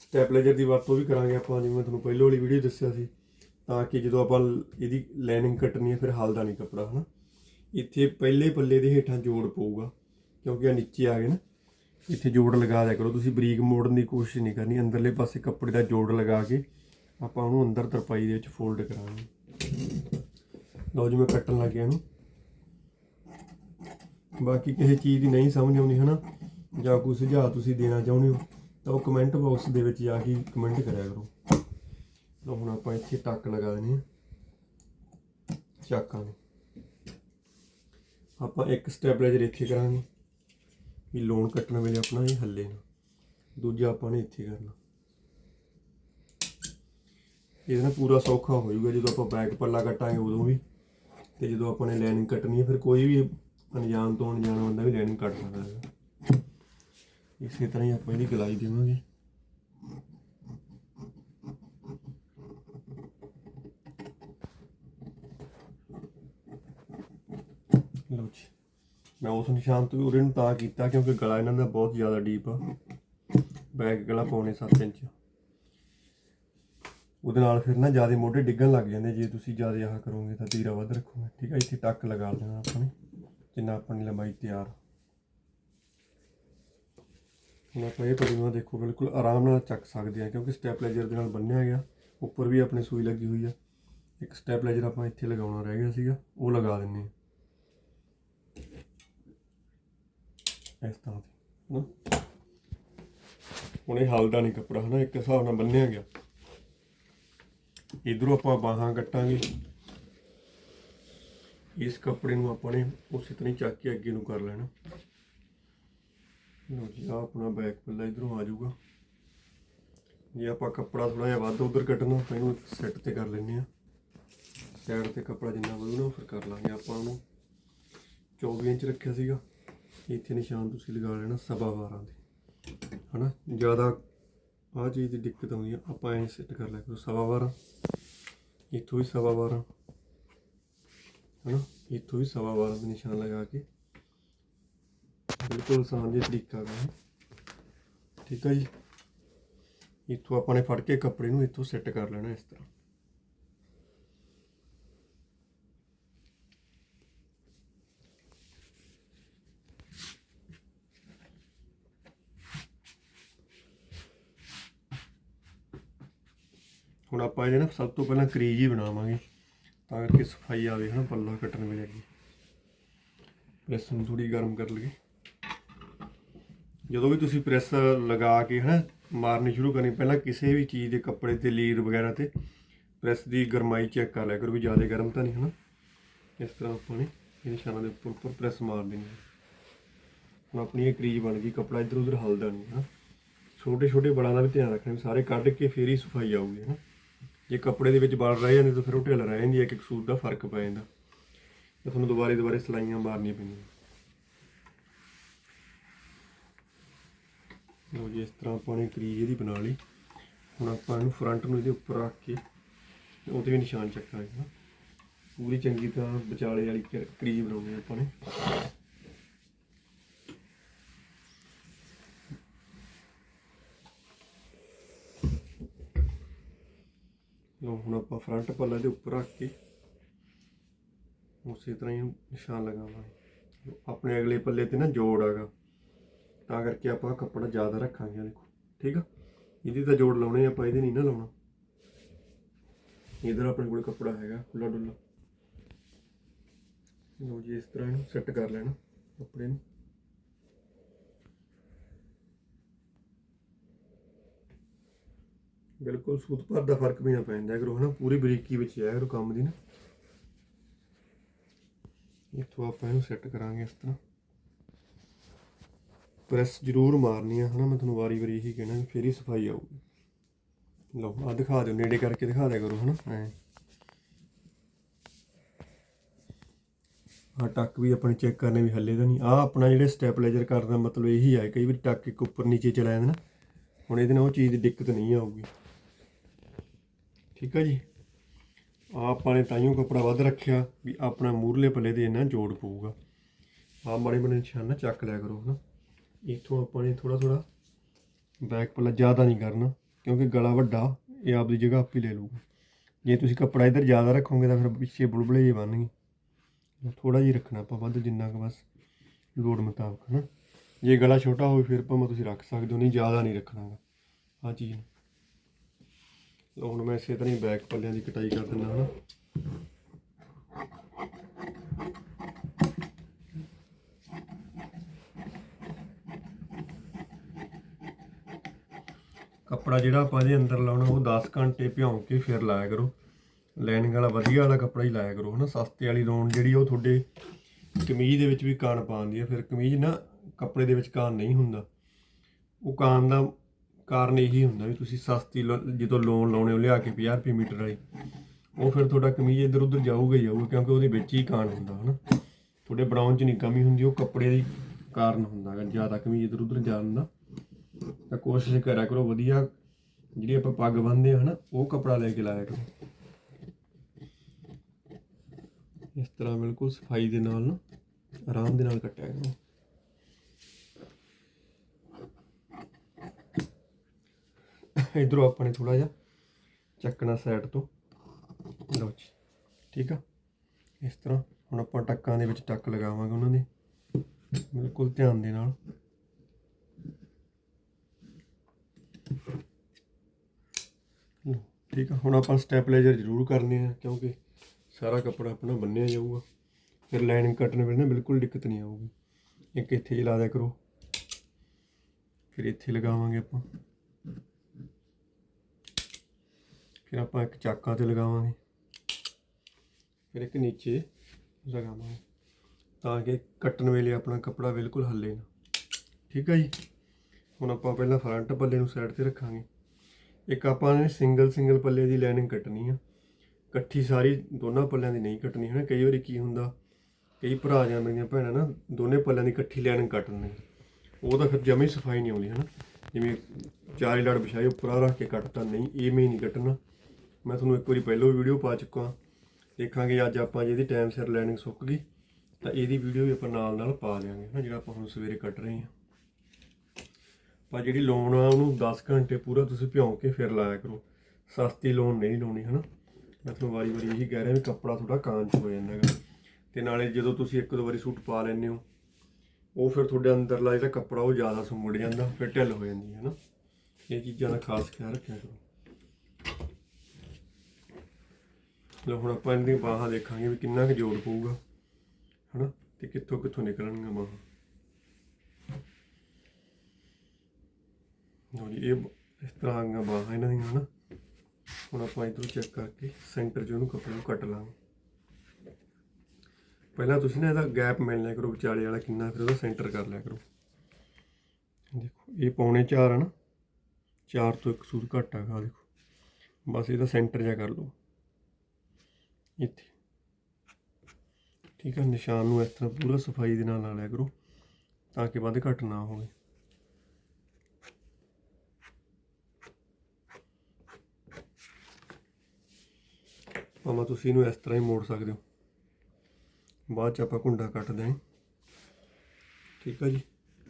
ਸਟੈਪਲਾਈਜ਼ਰ ਦੀ ਵਰਤੋਂ ਵੀ ਕਰਾਂਗੇ ਆਪਾਂ, ਜਿਵੇਂ ਤੁਹਾਨੂੰ ਪਹਿਲਾਂ ਵਾਲੀ ਵੀਡੀਓ ਦੱਸਿਆ ਸੀ। ਤਾਂ ਕਿ ਜਦੋਂ ਆਪਾਂ ਇਹਦੀ ਲਾਈਨਿੰਗ ਕੱਟਣੀ ਹੈ, ਫਿਰ ਹਲਦਾ ਨਹੀਂ ਕੱਪੜਾ, ਹਨਾ? ਇੱਥੇ ਪਹਿਲੇ ਪੱਲੇ ਦੇ ਹੇਠਾਂ ਜੋੜ ਪਊਗਾ, ਕਿਉਂਕਿ ਆ ਨੀਚੇ ਆ ਗਏ ਨਾ। ਇੱਥੇ ਜੋੜ ਲਗਾ ਦਿਆ ਕਰੋ। ਤੁਸੀਂ ਬਰੀਕ ਮੋੜਨ ਦੀ ਕੋਸ਼ਿਸ਼ ਨਹੀਂ ਕਰਨੀ। ਅੰਦਰਲੇ ਪਾਸੇ ਕੱਪੜੇ ਦਾ ਜੋੜ ਲਗਾ ਕੇ ਆਪਾਂ ਉਹਨੂੰ ਅੰਦਰ ਤਰਪਾਈ ਦੇ ਵਿੱਚ ਫੋਲਡ ਕਰਾਂਗੇ। ਲਓ ਜੀ, ਮੈਂ ਕੱਟਣ ਲੱਗਿਆ ਇਹਨੂੰ। ਬਾਕੀ ਕਿਸੇ ਚੀਜ਼ ਦੀ ਨਹੀਂ ਸਮਝ ਆਉਂਦੀ, ਹਨਾ? ਜਾਂ ਕੋਈ ਸੁਝਾਅ ਤੁਸੀਂ ਦੇਣਾ ਚਾਹੁੰਦੇ ਹੋ, ਤਾਂ ਉਹ ਕਮੈਂਟ ਬਾਕਸ ਦੇ ਵਿੱਚ ਜਾ ਕੇ ਕਮੈਂਟ ਕਰਿਆ ਕਰੋ। ਲਓ ਹੁਣ ਆਪਾਂ ਇੱਥੇ ਟੱਕ ਲਗਾ ਦੇਣੀ ਚਾਕਾਂ ਨੂੰ ਆਪਾਂ ਇੱਕ ਸਟੈਬਲਾਈਜ਼ਰ ਇੱਥੇ ਕਰਾਂਗੇ ਵੀ ਲੋਨ ਕੱਟਣ ਵੇਲੇ ਆਪਣਾ ਇਹ ਹੱਲੇ ਨਾ। ਦੂਜਾ ਆਪਾਂ ਨੇ ਇੱਥੇ ਕਰਨਾ। ਇਹਦੇ ਨਾਲ ਪੂਰਾ ਸੌਖਾ ਹੋ ਜਾਊਗਾ, ਜਦੋਂ ਆਪਾਂ ਬੈਕ ਪੱਲਾ ਕੱਟਾਂਗੇ ਉਦੋਂ ਵੀ। ਤੇ ਜਦੋਂ ਆਪਾਂ ਨੇ ਲਾਈਨਿੰਗ ਕੱਟਣੀ ਹੈ ਫਿਰ ਕੋਈ ਵੀ ਅਣਜਾਣ ਤੋਂ ਅਣਜਾਣ ਬੰਦਾ ਵੀ ਲਾਈਨਿੰਗ ਕੱਟ ਸਕਦਾ ਹੈ ਇਸੇ ਤਰ੍ਹਾਂ ਹੀ ਆਪਾਂ ਇਹਦੀ ਗਲਾਈ ਦੇਵਾਂਗੇ ਲਓ ਜੀ ਮੈਂ ਉਸ ਨਿਸ਼ਾਨ ਤੋਂ ਉਰੇ ਨੂੰ ਤਾਂ ਕੀਤਾ ਕਿਉਂਕਿ ਗਲਾ ਇਹਨਾਂ ਦਾ ਬਹੁਤ ਜ਼ਿਆਦਾ ਡੀਪ ਆ। ਬੈਕ ਗਲਾ ਪੌਣੇ 7 ਇੰਚ। ਉਹਦੇ ਨਾਲ ਫਿਰ ਨਾ ਜ਼ਿਆਦਾ ਮੋਢੇ ਡਿੱਗਣ ਲੱਗ ਜਾਂਦੇ, ਜੇ ਤੁਸੀਂ ਜ਼ਿਆਦਾ ਆਹ ਕਰੋਗੇ ਤਾਂ ਤੀਰਾ ਵੱਧ ਰੱਖੋਗੇ। ਠੀਕ ਹੈ ਇੱਥੇ ਟੱਕ ਲਗਾ ਲੈਣਾ ਆਪਾਂ ਨੇ, ਜਿੰਨਾ ਆਪਣੀ ਲੰਬਾਈ ਤਿਆਰ। ਹੁਣ ਆਪਾਂ ਇਹ ਪਰਿਮਾ ਦੇਖੋ, ਬਿਲਕੁਲ ਆਰਾਮ ਨਾਲ ਚੱਕ ਸਕਦੇ ਆ, ਕਿਉਂਕਿ ਸਟੈਪਲਾਈਜ਼ਰ ਦੇ ਨਾਲ ਬੰਨਿਆ ਗਿਆ। ਉੱਪਰ ਵੀ ਆਪਣੇ ਸੂਈ ਲੱਗੀ ਹੋਈ ਆ। ਇੱਕ ਸਟੈਪਲਾਈਜ਼ਰ ਆਪਾਂ ਇੱਥੇ ਲਗਾਉਣਾ ਰਹਿ ਗਿਆ ਸੀਗਾ, ਉਹ ਲਗਾ ਦਿੰਨੇ ਆ। ਇਸ ਤਰ੍ਹਾਂ ਦੀ ਨਾ ਹੁਣ ਇਹ ਹਲਦਾ ਨਹੀਂ ਕੱਪੜਾ, ਹਨਾ? ਇੱਕ ਹਿਸਾਬ ਨਾਲ ਬੰਨਿਆ ਗਿਆ। ਇਧਰੋਂ ਆਪਾਂ ਬਾਹਾਂ ਕੱਟਾਂਗੇ। ਇਸ ਕੱਪੜੇ ਨੂੰ ਆਪਾਂ ਨੇ ਉਸੇ ਤਰ੍ਹਾਂ ਹੀ ਚੱਕ ਕੇ ਅੱਗੇ ਨੂੰ ਕਰ ਲੈਣਾ। ਲਓ ਜੀ, ਆਹ ਆਪਣਾ ਬੈਕ ਪੱਲਾ ਇਧਰੋਂ ਆ ਜਾਊਗਾ। ਜੇ ਆਪਾਂ ਕੱਪੜਾ ਥੋੜਾ ਜਿਹਾ ਵੱਧ ਉਧਰ ਕੱਟਣਾ ਤਾਂ ਇਹਨੂੰ ਸੈੱਟ ਤੇ ਕਰ ਲੈਂਦੇ ਆ ਸਾਈਡ ਤੇ ਕੱਪੜਾ ਜਿੰਨਾ ਵਧੂਣਾ ਫਿਰ ਕਰ ਲਾਂਗੇ ਆਪਾਂ ਉਹਨੂੰ। 24 ਇੰਚ ਰੱਖਿਆ ਸੀਗਾ। ਇੱਥੇ ਨਿਸ਼ਾਨ ਤੁਸੀਂ ਲਗਾ ਲੈਣਾ ਸਵਾ 12 ਦੇ। ਹਨਾ? ਜ਼ਿਆਦਾ ਆਹ ਚੀਜ਼ ਦੀ ਦਿੱਕਤ ਆਉਂਦੀ ਆ, ਆਪਾਂ ਐਂ ਸੈੱਟ ਕਰ ਲਿਆ ਕਰੋ ਸਵਾ 12 ਇੱਥੋਂ ਹੀ ਸਵਾ 12 ਹਨਾ? ਇੱਥੋਂ ਹੀ ਸਵਾ 12 ਦੇ ਨਿਸ਼ਾਨ ਲਗਾ ਕੇ। ਬਿਲਕੁਲ ਆਸਾਨ ਜਿਹਾ ਤਰੀਕਾ ਹੈ ਠੀਕ ਹੈ ਜੀ? ਇੱਥੋਂ ਆਪਾਂ ਨੇ ਫੜ ਕੇ ਕੱਪੜੇ ਨੂੰ ਇੱਥੋਂ ਸੈੱਟ ਕਰ ਲੈਣਾ ਇਸ ਤਰ੍ਹਾਂ। ਹੁਣ ਆਪਾਂ ਇਹਦੇ ਨਾ ਸਭ ਤੋਂ ਪਹਿਲਾਂ ਕਰੀਜ ਹੀ ਬਣਾਵਾਂਗੇ, ਤਾਂ ਕਰਕੇ ਸਫ਼ਾਈ ਆਵੇ ਹਨਾ ਪੱਲਾ ਕੱਟਣ ਵੇਲੇ ਅੱਗੇ। ਪ੍ਰੈਸ ਨੂੰ ਥੋੜੀ ਗਰਮ ਕਰ ਲਈਏ। ਜਦੋਂ ਵੀ ਤੁਸੀਂ ਪ੍ਰੈਸ ਲਗਾ ਕੇ ਹਨਾ, ਮਾਰਨੀ ਸ਼ੁਰੂ ਕਰਨੀ, ਪਹਿਲਾਂ ਕਿਸੇ ਵੀ ਚੀਜ਼ ਦੇ ਕੱਪੜੇ ਤੇ ਲੀਰ ਵਗੈਰਾ ਤੇ ਪ੍ਰੈਸ ਦੀ ਗਰਮਾਈ ਚੈੱਕ ਕਰ ਲਿਆ ਕਰੋ ਵੀ ਜ਼ਿਆਦਾ ਗਰਮ ਤਾਂ ਨਹੀਂ ਹਨਾ। ਇਸ ਤਰ੍ਹਾਂ ਆਪਾਂ ਨੇ ਇਹ ਨਿਸ਼ਾਨਾਂ ਦੇ ਉੱਪਰ ਉੱਪਰ ਪ੍ਰੈਸ ਮਾਰ ਦੇਣੀ ਹੈ। ਹੁਣ ਆਪਣੀ ਇਹ ਕਰੀਜ ਬਣ ਗਈ, ਕੱਪੜਾ ਇੱਧਰ ਉੱਧਰ ਹਲਦਾ ਨਹੀਂ ਹਨਾ। ਛੋਟੇ ਛੋਟੇ ਬਲਾਂ ਦਾ ਵੀ ਧਿਆਨ ਰੱਖਣਾ ਵੀ ਸਾਰੇ ਕੱਢ ਕੇ ਫੇਰ ਹੀ ਸਫ਼ਾਈ ਆਊਗੀ ਹਨਾ। ਜੇ ਕੱਪੜੇ ਦੇ ਵਿੱਚ ਬਲ ਰਹਿ ਜਾਂਦੇ ਤਾਂ ਫਿਰ ਉਹ ਢਿੱਲ ਰਹਿ ਜਾਂਦੀ ਹੈ, ਇੱਕ ਇੱਕ ਸੂਟ ਦਾ ਫ਼ਰਕ ਪੈ ਜਾਂਦਾ। ਤਾਂ ਤੁਹਾਨੂੰ ਦੁਬਾਰੇ ਦੁਬਾਰੇ ਸਲਾਈਆਂ ਮਾਰਨੀਆਂ ਪੈਂਦੀਆਂ। ਲਓ ਜੀ, ਇਸ ਤਰ੍ਹਾਂ ਆਪਾਂ ਨੇ ਕਰੀਜ ਇਹਦੀ ਬਣਾ ਲਈ। ਹੁਣ ਆਪਾਂ ਇਹਨੂੰ ਫਰੰਟ ਨੂੰ ਇਹਦੇ ਉੱਪਰ ਰੱਖ ਕੇ ਉਹਦੇ ਵੀ ਨਿਸ਼ਾਨ ਚੱਕਾਂਗੇ ਨਾ ਪੂਰੀ ਚੰਗੀ ਤਰ੍ਹਾਂ ਵਿਚਾਲੇ ਵਾਲੀ ਕਰੀਜ ਬਣਾਉਣੀ ਆ ਆਪਾਂ ਨੇ। ਹੁਣ ਆਪਾਂ ਫਰੰਟ ਪੱਲਾ ਦੇ ਉੱਪਰ ਰੱਖ ਕੇ ਉਸੇ ਤਰ੍ਹਾਂ ਹੀ ਨਿਸ਼ਾਨ ਲਗਾਵਾਂਗੇ। ਆਪਣੇ ਅਗਲੇ ਪੱਲੇ ਤੇ ਨਾ ਜੋੜ ਆਗਾ, ਤਾਂ ਕਰਕੇ ਆਪਾਂ ਕੱਪੜਾ ਜ਼ਿਆਦਾ ਰੱਖਾਂਗੇ ਆਹ ਦੇਖੋ, ਠੀਕ ਆ? ਇਹਦੀ ਤਾਂ ਜੋੜ ਲਾਉਣੇ ਆਪਾਂ ਇਹਦੇ ਨਹੀਂ ਨਾ ਲਾਉਣਾ। ਇਧਰ ਆਪਣੇ ਕੋਲ ਕੱਪੜਾ ਹੈਗਾ ਖੁੱਲਾ ਡੁੱਲਾ ਲਓ ਜੀ, ਇਸ ਤਰ੍ਹਾਂ ਇਹਨੂੰ ਸੈੱਟ ਕਰ ਲੈਣਾ, ਕੱਪੜੇ ਨੂੰ। ਬਿਲਕੁਲ ਸੂਤ ਭਰ ਦਾ ਫ਼ਰਕ ਵੀ ਨਾ ਪੈਂਦਾ ਕਰੋ ਹਨਾ ਪੂਰੀ ਬਰੀਕੀ ਵਿੱਚ ਆਇਆ ਕਰੋ ਕੰਮ ਦੀ ਨਾ। ਇੱਥੋਂ ਆਪਾਂ ਇਹਨੂੰ ਸੈੱਟ ਕਰਾਂਗੇ ਇਸ ਤਰ੍ਹਾਂ। ਪ੍ਰੈਸ ਜ਼ਰੂਰ ਮਾਰਨੀ ਆ, ਹਨਾ, ਮੈਂ ਤੁਹਾਨੂੰ ਵਾਰੀ-ਵਾਰੀ ਇਹੀ ਕਹਿਣਾ ਵੀ ਫੇਰ ਹੀ ਸਫ਼ਾਈ ਆਊਗੀ। ਲਓ ਆ ਦਿਖਾ ਦਿਓ, ਨੇੜੇ ਕਰਕੇ ਦਿਖਾ ਦਿਆ ਕਰੋ, ਹਨਾ, ਐ। ਆ ਟੱਕ ਵੀ ਆਪਣੇ ਚੈੱਕ ਕਰਨੇ ਵੀ ਹੱਲੇ ਤਾਂ ਨਹੀਂ। ਆ ਆਪਣਾ ਜਿਹੜੇ ਸਟੈਪਲਾਈਜ਼ਰ ਕਰਨ ਦਾ ਮਤਲਬ ਇਹੀ ਹੈ ਕਈ ਵਾਰੀ ਟੱਕ ਇੱਕ ਉੱਪਰ ਨੀਚੇ ਚਲਾ ਜਾਂਦਾ ਨਾ। ਹੁਣ ਇਹਦੇ ਨਾਲ ਉਹ ਚੀਜ਼ ਦੀ ਦਿੱਕਤ ਨਹੀਂ ਆਊਗੀ। ਠੀਕ ਆ ਜੀ? ਆਪਾਂ ਨੇ ਤਾਈਓ ਕੱਪੜਾ ਵੱਧ ਰੱਖਿਆ ਵੀ ਆਪਣਾ ਮੂਰਲੇ ਪੱਲੇ ਦੇ ਇਹਨਾਂ ਜੋੜ ਪਊਗਾ। ਆ ਮਾੜੇ ਮਾੜੇ ਨਿਸ਼ਾਨ ਨਾ ਚੱਕ ਲਿਆ ਕਰੋ ਹਨਾ। ਇੱਥੋਂ ਆਪਾਂ ਨੇ ਥੋੜਾ ਥੋੜਾ ਬੈਕ ਪੱਲਾ ਜ਼ਿਆਦਾ ਨਹੀਂ ਕਰਨਾ, ਕਿਉਂਕਿ ਗਲਾ ਵੱਡਾ, ਇਹ ਆਪਦੀ ਜਗ੍ਹਾ ਆਪੇ ਲੈ ਲੂਗਾ ਜੇ ਤੁਸੀਂ ਕੱਪੜਾ ਇੱਧਰ ਜ਼ਿਆਦਾ ਰੱਖੋਗੇ ਤਾਂ ਫਿਰ ਪਿੱਛੇ ਬੁਲਬੁਲੇ ਜਿਹੇ ਬਣਨਗੇ। ਥੋੜਾ ਜਿਹਾ ਰੱਖਣਾ ਆਪਾਂ ਵੱਧ, ਜਿੰਨਾ ਕੁ ਬਸ ਲੋੜ ਮੁਤਾਬਕ ਹਨਾ। ਜੇ ਗਲਾ ਛੋਟਾ ਹੋਵੇ ਫਿਰ ਭਾਵੇਂ ਤੁਸੀਂ ਰੱਖ ਸਕਦੇ ਹੋ, ਨਹੀਂ ਜ਼ਿਆਦਾ ਨਹੀਂ ਰੱਖਣਾਗਾ। ਆ ਚੀਜ਼ ਨੂੰ। ਹੁਣ ਮੈਂ ਇਸੇ ਤਰ੍ਹਾਂ ਹੀ ਬੈਕ ਪੱਲਿਆਂ ਦੀ ਕਟਾਈ ਕਰ ਦਿੰਦਾ ਹਾਂ ਕੱਪੜਾ ਜਿਹੜਾ ਆਪਾਂ ਇਹਦੇ ਅੰਦਰ ਲਾਉਣਾ, ਉਹ 10 ਘੰਟੇ ਭਿਉਂ ਕੇ ਫਿਰ ਲਾਇਆ ਕਰੋ। ਲਾਈਨਿੰਗ ਵਾਲਾ ਵਧੀਆ ਵਾਲਾ ਕੱਪੜਾ ਹੀ ਲਾਇਆ ਕਰੋ ਹਨਾ, ਸਸਤੇ ਵਾਲੀ ਰੌਣ ਜਿਹੜੀ ਉਹ ਤੁਹਾਡੇ ਕਮੀਜ਼ ਦੇ ਵਿੱਚ ਵੀ ਕਾਣ ਪਾਉਂਦੀ ਹੈ ਫਿਰ ਕਮੀਜ਼ ਨਾ ਕੱਪੜੇ ਦੇ ਵਿੱਚ ਕਾਣ ਨਹੀਂ ਹੁੰਦਾ। ਉਹ ਕਾਣ ਦਾ ਕਾਰਨ ਇਹੀ ਹੁੰਦਾ ਵੀ ਤੁਸੀਂ ਸਸਤੀ ਲੋ, ਜਦੋਂ ਲੋਨ ਲਾਉਣੇ ਹੋ, ਲਿਆ ਕੇ 50 ਰੁਪਏ ਮੀਟਰ ਵਾਲੀ, ਉਹ ਫਿਰ ਤੁਹਾਡਾ ਕਮੀਜ਼ ਇੱਧਰ ਉੱਧਰ ਜਾਊਗਾ ਹੀ ਜਾਊਗਾ, ਕਿਉਂਕਿ ਉਹਦੇ ਵਿੱਚ ਹੀ ਕਾਣ ਹੁੰਦਾ, ਹਨਾ? ਤੁਹਾਡੇ ਬਣਾਉਣ 'ਚ ਨਹੀਂ ਕਮੀ ਹੁੰਦੀ, ਉਹ ਕੱਪੜੇ ਦੀ ਕਾਰਨ ਹੁੰਦਾ ਗਾ ਜ਼ਿਆਦਾ ਕਮੀਜ਼ ਇੱਧਰ ਉੱਧਰ ਜਾਣ ਦਾ, ਤਾਂ ਕੋਸ਼ਿਸ਼ ਕਰਿਆ ਕਰੋ ਵਧੀਆ, ਜਿਹੜੀ ਆਪਾਂ ਪੱਗ ਬੰਨਦੇ ਆ, ਹਨਾ, ਉਹ ਕੱਪੜਾ ਲੈ ਕੇ ਲਾਇਆ ਕਰੋ। ਇਸ ਤਰ੍ਹਾਂ ਬਿਲਕੁਲ ਸਫ਼ਾਈ ਦੇ ਨਾਲ ਨਾ, ਆਰਾਮ ਦੇ ਨਾਲ ਕੱਟਿਆ ਕਰੋ। ਇਧਰੋਂ ਆਪਾਂ ਨੇ ਥੋੜਾ ਜਿਹਾ ਚੱਕਣਾ ਸਾਈਡ ਤੋਂ। ਲਓ ਜੀ ਠੀਕ ਆ? ਇਸ ਤਰ੍ਹਾਂ ਹੁਣ ਆਪਾਂ ਟੱਕਾਂ ਦੇ ਵਿੱਚ ਟੱਕ ਲਗਾਵਾਂਗੇ ਉਹਨਾਂ ਦੇ। ਬਿਲਕੁਲ ਧਿਆਨ ਦੇ ਨਾਲ। ਲਓ, ਠੀਕ ਆ? ਹੁਣ ਆਪਾਂ ਸਟੈਪਲਾਈਜ਼ਰ ਜ਼ਰੂਰ ਕਰਨੇ ਆ ਕਿਉਂਕਿ ਸਾਰਾ ਕੱਪੜਾ ਆਪਣਾ ਬੰਨਿਆ ਜਾਊਗਾ। ਫਿਰ ਲਾਈਨਿੰਗ ਕੱਟਣ ਵੇਲੇ ਨਾ ਬਿਲਕੁਲ ਦਿੱਕਤ ਨਹੀਂ ਆਊਗੀ। ਇੱਕ ਇੱਥੇ ਹੀ ਲਾ ਦਿਆ ਕਰੋ। ਫਿਰ ਇੱਥੇ ਲਗਾਵਾਂਗੇ ਆਪਾਂ। ਫਿਰ ਆਪਾਂ ਇੱਕ ਚਾਕਾ ਤੇ ਲਗਾਵਾਂਗੇ। ਫਿਰ ਇੱਕ ਨੀਚੇ ਲਗਾਵਾਂਗੇ ਤਾਂ ਕਿ ਕੱਟਣ ਵੇਲੇ ਆਪਣਾ ਕੱਪੜਾ ਬਿਲਕੁਲ ਹੱਲੇ ਨਾ। ਠੀਕ ਹੈ ਜੀ? ਹੁਣ ਆਪਾਂ ਪਹਿਲਾਂ ਫਰੰਟ ਪੱਲੇ ਨੂੰ ਸਾਈਡ ਤੇ ਰੱਖਾਂਗੇ। ਇੱਕ ਆਪਾਂ ਨੇ ਸਿੰਗਲ ਸਿੰਗਲ ਪੱਲੇ ਦੀ ਲਾਈਨਿੰਗ ਕੱਟਣੀ ਆ। ਇਕੱਠੀ ਸਾਰੀ ਦੋਨਾਂ ਪੱਲਿਆਂ ਦੀ ਨਹੀਂ ਕੱਟਣੀ ਹੈ ਕਈ ਵਾਰੀ ਕੀ ਹੁੰਦਾ, ਕਈ ਭਰਾ ਜਾਂ ਮੇਰੀਆਂ ਭੈਣਾਂ ਨਾ ਦੋਨੇ ਪੱਲਿਆਂ ਦੀ ਇਕੱਠੀ ਲਾਈਨਿੰਗ ਕੱਟ ਲੈਂਦੇ ਉਹ ਤਾਂ ਫਿਰ ਜਮਾ ਸਫ਼ਾਈ ਨਹੀਂ ਆਉਂਦੀ ਹੈ ਨਾ ਜਿਵੇਂ ਚਾਰੇ ਲੜ ਵਿਛਾਏ, ਉੱਪਰ ਰੱਖ ਕੇ ਕੱਟਤਾ, ਨਹੀਂ, ਇਵੇਂ ਹੀ ਨਹੀਂ ਕੱਟਣਾ। ਮੈਂ ਤੁਹਾਨੂੰ ਇੱਕ ਵਾਰੀ ਪਹਿਲਾਂ ਵੀ ਵੀਡੀਓ ਪਾ ਚੁੱਕਾ ਦੇਖਾਂਗੇ ਅੱਜ ਆਪਾਂ ਜਿਹਦੀ ਟਾਈਮ ਸਿਰ ਲਾਈਨਿੰਗ ਸੁੱਕ ਗਈ, ਤਾਂ ਇਹਦੀ ਵੀਡੀਓ ਵੀ ਆਪਾਂ ਨਾਲ ਨਾਲ ਪਾ ਦਿਆਂਗੇ ਨਾ, ਜਿਹੜਾ ਆਪਾਂ ਹੁਣ ਸਵੇਰੇ ਕੱਟ ਰਹੇ ਹਾਂ। ਪਰ ਜਿਹੜੀ ਲੋਨ ਆ, ਉਹਨੂੰ 10 ਘੰਟੇ ਪੂਰਾ ਤੁਸੀਂ ਭਿਉਂ ਕੇ ਫਿਰ ਲਾਇਆ ਕਰੋ। ਸਸਤੀ ਲੋਨ ਨਹੀਂ ਲਾਉਣੀ, ਹਨਾ? ਮੈਂ ਤੁਹਾਨੂੰ ਵਾਰੀ-ਵਾਰੀ ਇਹੀ ਕਹਿ ਰਿਹਾ ਵੀ ਕੱਪੜਾ ਥੋੜਾ ਕਾਂਚ ਹੋ ਜਾਂਦਾ ਹੈਗਾ। ਤੇ ਨਾਲੇ ਜਦੋਂ ਤੁਸੀਂ ਇੱਕ ਦੋ ਵਾਰੀ ਸੂਟ ਪਾ ਲੈਂਦੇ ਹੋ, ਉਹ ਫਿਰ ਤੁਹਾਡੇ ਅੰਦਰਲਾ ਜਿਹੜਾ ਕੱਪੜਾ ਉਹ ਜ਼ਿਆਦਾ ਸੁੰਗੜ ਜਾਂਦਾ, ਫਿਰ ਢਿੱਲ ਹੋ ਜਾਂਦੀ ਹੈ ਨਾ ਇਹ ਚੀਜ਼ਾਂ ਦਾ ਖਾਸ ਖਿਆਲ ਰੱਖਿਆ ਕਰੋ। ਲੋ ਹੁਣ ਆਪਾਂ ਇਹਨਾਂ ਦੀਆਂ ਬਾਹਾਂ ਦੇਖਾਂਗੇ ਵੀ ਕਿੰਨਾ ਕੁ ਜੋੜ ਪਊਗਾ, ਹਨਾ? ਤੇ ਕਿੱਥੋਂ ਕਿੱਥੋਂ ਨਿਕਲਣਗੀਆਂ ਬਾਹਾਂ? ਲਓ ਜੀ, ਇਹ ਇਸ ਤਰ੍ਹਾਂ ਦੀਆਂ ਬਾਹਾਂ ਇਹਨਾਂ ਦੀਆਂ, ਹਨਾ? ਹੁਣ ਆਪਾਂ ਇਧਰੋਂ ਚੈੱਕ ਕਰਕੇ ਸੈਂਟਰ 'ਚ ਉਹਨੂੰ ਕੱਪੜੇ ਨੂੰ ਕੱਟ ਲਾਂਗੇ। ਪਹਿਲਾਂ ਤੁਸੀਂ ਨਾ ਇਹਦਾ ਗੈਪ ਮਿਲ ਲਿਆ ਕਰੋ, ਵਿਚਾਲੇ ਵਾਲਾ ਕਿੰਨਾ ਫਿਰ ਉਹਦਾ ਸੈਂਟਰ ਕਰ ਲਿਆ ਕਰੋ। ਦੇਖੋ, ਇਹ ਪੌਣੇ 4 ਹੈ ਨਾ। 4 ਤੋਂ ਇੱਕ ਸੂਰ ਘੱਟ ਹੈਗਾ ਆਹ ਦੇਖੋ। ਬਸ ਇਹਦਾ ਸੈਂਟਰ ਜਿਹਾ ਕਰ ਲਓ। ਇੱਥੇ। ਠੀਕ ਹੈ ਨਿਸ਼ਾਨ ਨੂੰ ਇਸ ਤਰ੍ਹਾਂ ਪੂਰਾ ਸਫ਼ਾਈ ਦੇ ਨਾਲ ਲਾ ਲਿਆ ਕਰੋ ਤਾਂ ਕਿ ਵੱਧ ਘੱਟ ਨਾ ਹੋਵੇ। ਭਾਵੇਂ ਤੁਸੀਂ ਇਹਨੂੰ ਇਸ ਤਰ੍ਹਾਂ ਹੀ ਮੋੜ ਸਕਦੇ ਹੋ। ਬਾਅਦ ਚ ਆਪਾਂ ਕੁੰਡਾ ਕੱਟ ਹਾਂ ਠੀਕ ਹੈ ਜੀ,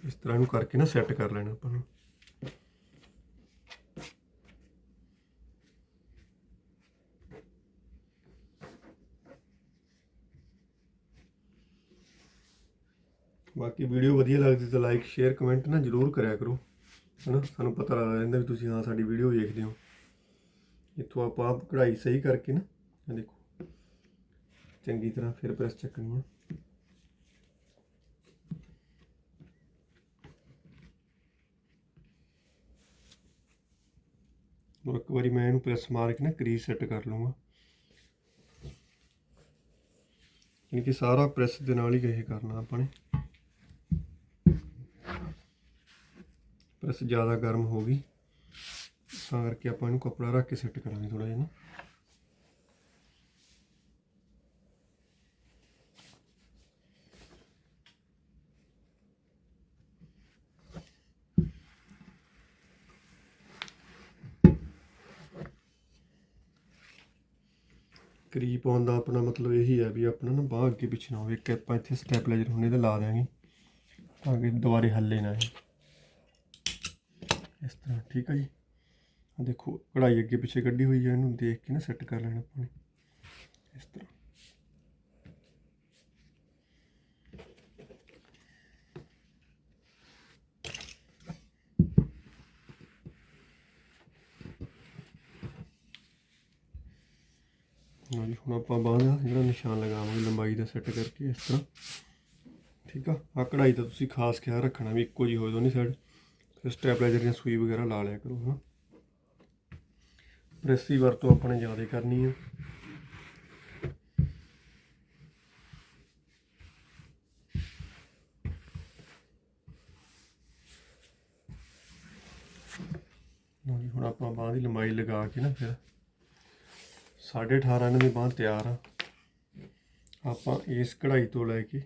ਇਸ ਤਰ੍ਹਾਂ ਨੂੰ ਕਰਕੇ ਨਾ ਸੈੱਟ ਕਰ ਲੈਣਾ ਆਪਾਂ ਨੂੰ। ਬਾਕੀ ਵੀਡੀਓ ਵਧੀਆ ਲੱਗਦੀ ਤਾਂ ਲਾਈਕ ਸ਼ੇਅਰ ਕਮੈਂਟ ਨਾ ਜਰੂਰ ਕਰਿਆ ਕਰੋ, ਹਨਾ? ਸਾਨੂੰ ਪਤਾ ਲੱਗ ਜਾਂਦਾ ਵੀ ਤੁਸੀਂ ਹਾਂ ਸਾਡੀ ਵੀਡੀਓ ਵੇਖਦੇ ਹੋ। ਇੱਥੋਂ ਆਪਾਂ ਆਪ ਕਢਾਈ ਸਹੀ ਕਰਕੇ ਨਾ ਆਹ ਦੇਖੋ। ਚੰਗੀ ਤਰ੍ਹਾਂ ਫਿਰ ਪ੍ਰੈਸ ਚੱਕਣੀ ਹੈ ਉਹ ਇੱਕ ਵਾਰੀ ਮੈਂ ਇਹਨੂੰ ਪ੍ਰੈਸ ਮਾਰ ਕੇ ਨਾ ਕਰੀਜ਼ ਸੈੱਟ ਕਰ ਲਵਾਂਗਾ ਯਾਨੀ ਕਿ ਸਾਰਾ ਪ੍ਰੈਸ ਦੇ ਨਾਲ ਹੀ ਇਹ ਕਰਨਾ ਆਪਾਂ ਨੇ। ਬਸ ਜ਼ਿਆਦਾ ਗਰਮ ਹੋ ਗਈ। ਤਾਂ ਕਰਕੇ ਆਪਾਂ ਇਹਨੂੰ ਕੱਪੜਾ ਰੱਖ ਕੇ ਸੈੱਟ ਕਰਾਂਗੇ ਥੋੜਾ ਜਿਹਾ ਨਾ। ਕਰੀਬ ਪਾਉਣ ਦਾ ਆਪਣਾ ਮਤਲਬ ਇਹੀ ਹੈ ਵੀ ਆਪਣਾ ਨਾ ਬਾਹ ਅੱਗੇ ਪਿੱਛੇ ਨਾ ਹੋਵੇ। ਇੱਕ ਆਪਾਂ ਇੱਥੇ ਸਟੈਪਲਾਈਜ਼ਰ ਹੁੰਨੇ ਤੇ ਲਾ ਦਿਆਂਗੇ। ਤਾਂ ਕਿ ਦੁਬਾਰੇ ਹੱਲੇ ਨਾ ਇਹ ਇਸ ਤਰ੍ਹਾਂ, ਠੀਕ ਹੈ ਜੀ? ਆ ਦੇਖੋ, ਕਢਾਈ ਅੱਗੇ ਪਿੱਛੇ ਕੱਢੀ ਹੋਈ ਹੈ ਇਹਨੂੰ ਦੇਖ ਕੇ ਨਾ ਸੈੱਟ ਕਰ ਲੈਣਾ ਆਪਾਂ ਨੇ। ਇਸ ਤਰ੍ਹਾਂ। ਹਾਂਜੀ ਹੁਣ ਆਪਾਂ ਬਾਂਹ ਜਿਹੜਾ ਨਿਸ਼ਾਨ ਲਗਾਵਾਂਗੇ, ਲੰਬਾਈ ਦਾ ਸੈੱਟ ਕਰਕੇ ਇਸ ਤਰ੍ਹਾਂ। ਠੀਕ ਆ? ਆ ਕਢਾਈ ਦਾ ਤੁਸੀਂ ਖਾਸ ਖਿਆਲ ਰੱਖਣਾ ਵੀ ਇੱਕੋ ਜੀ ਹੋਵੇ ਦੋਨੀ ਸਾਈਡ ਫਿਰ ਸਟੈਪਲਾਈਜ਼ਰ ਜਾਂ ਸੂਈ ਵਗੈਰਾ ਲਾ ਲਿਆ ਕਰੋ, ਹਨਾ। ਪ੍ਰੈਸ ਦੀ ਵਰਤੋਂ ਆਪਾਂ ਨੇ ਜ਼ਿਆਦਾ ਕਰਨੀ ਆ। ਲਓ ਹੁਣ ਆਪਾਂ ਬਾਂਹ ਦੀ ਲੰਬਾਈ ਲਗਾ ਕੇ ਨਾ ਫਿਰ ਸਾਢੇ 18 ਇਹਨਾਂ ਦੀ ਬਾਂਹ ਤਿਆਰ ਆ। ਆਪਾਂ ਇਸ ਕਢਾਈ ਤੋਂ ਲੈ ਕੇ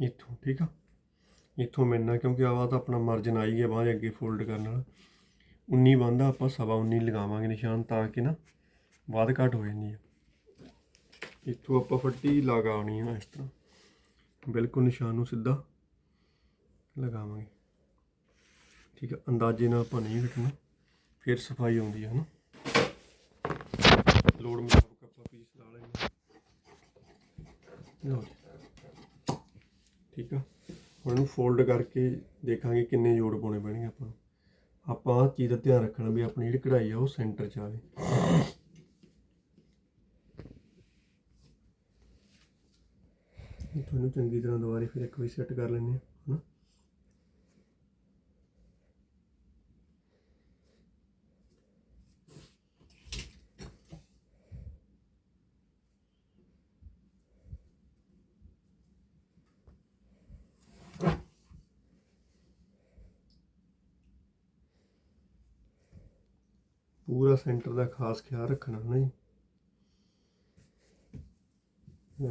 ਇੱਥੋਂ, ਠੀਕ ਆ। ਇੱਥੋਂ ਮਿਲਣਾ, ਕਿਉਂਕਿ ਆਵਾ ਤਾਂ ਆਪਣਾ ਮਾਰਜਨ ਆਈ ਗਿਆ ਬਾਂਹ ਦੇ ਅੱਗੇ ਫੋਲਡ ਕਰਨ ਨਾਲ 19 ਬੰਦਾ ਆਪਾਂ ਸਵਾ 19 ਲਗਾਵਾਂਗੇ ਨਿਸ਼ਾਨ ਤਾਂ ਕਿ ਨਾ ਵੱਧ ਘੱਟ ਹੋ ਜਾਂਦੀ ਹੈ ਇੱਥੋਂ ਆਪਾਂ ਫੱਟੀ ਲਗਾਉਣੀ ਆ ਇਸ ਤਰ੍ਹਾਂ। ਬਿਲਕੁਲ ਨਿਸ਼ਾਨ ਨੂੰ ਸਿੱਧਾ ਲਗਾਵਾਂਗੇ। ਠੀਕ ਆ, ਅੰਦਾਜ਼ੇ ਨਾਲ ਆਪਾਂ ਨਹੀਂ ਰੱਖਣਾ ਫਿਰ ਸਫ਼ਾਈ ਆਉਂਦੀ ਹੈ ਹਨਾ। ਲੋੜ ਮੁਤਾਬਕ ਆਪਾਂ ਪੀਸ ਲਾ ਲੈਂਦੇ ਲਓ ਠੀਕ ਆ। ਹੁਣ ਇਹਨੂੰ ਫੋਲਡ ਕਰਕੇ ਦੇਖਾਂਗੇ ਕਿੰਨੇ ਜੋੜ ਪਾਉਣੇ ਪੈਣਗੇ ਆਪਾਂ ਨੂੰ। ਆਪਾਂ ਆਹ ਚੀਜ਼ ਦਾ ਧਿਆਨ ਰੱਖਣਾ ਵੀ ਆਪਣੀ ਜਿਹੜੀ ਕਢਾਈ ਆ ਉਹ ਸੈਂਟਰ 'ਚ ਆਵੇ। ਤੁਹਾਨੂੰ ਚੰਗੀ ਤਰ੍ਹਾਂ ਦੁਬਾਰੇ ਫਿਰ ਇੱਕ ਵਾਰੀ ਸੈੱਟ ਕਰ ਲੈਂਦੇ ਹਾਂ ਹਨਾ ਪੂਰਾ ਸੈਂਟਰ ਦਾ ਖਾਸ ਖਿਆਲ ਰੱਖਣਾ ਹੈ ਨਾ ਜੀ।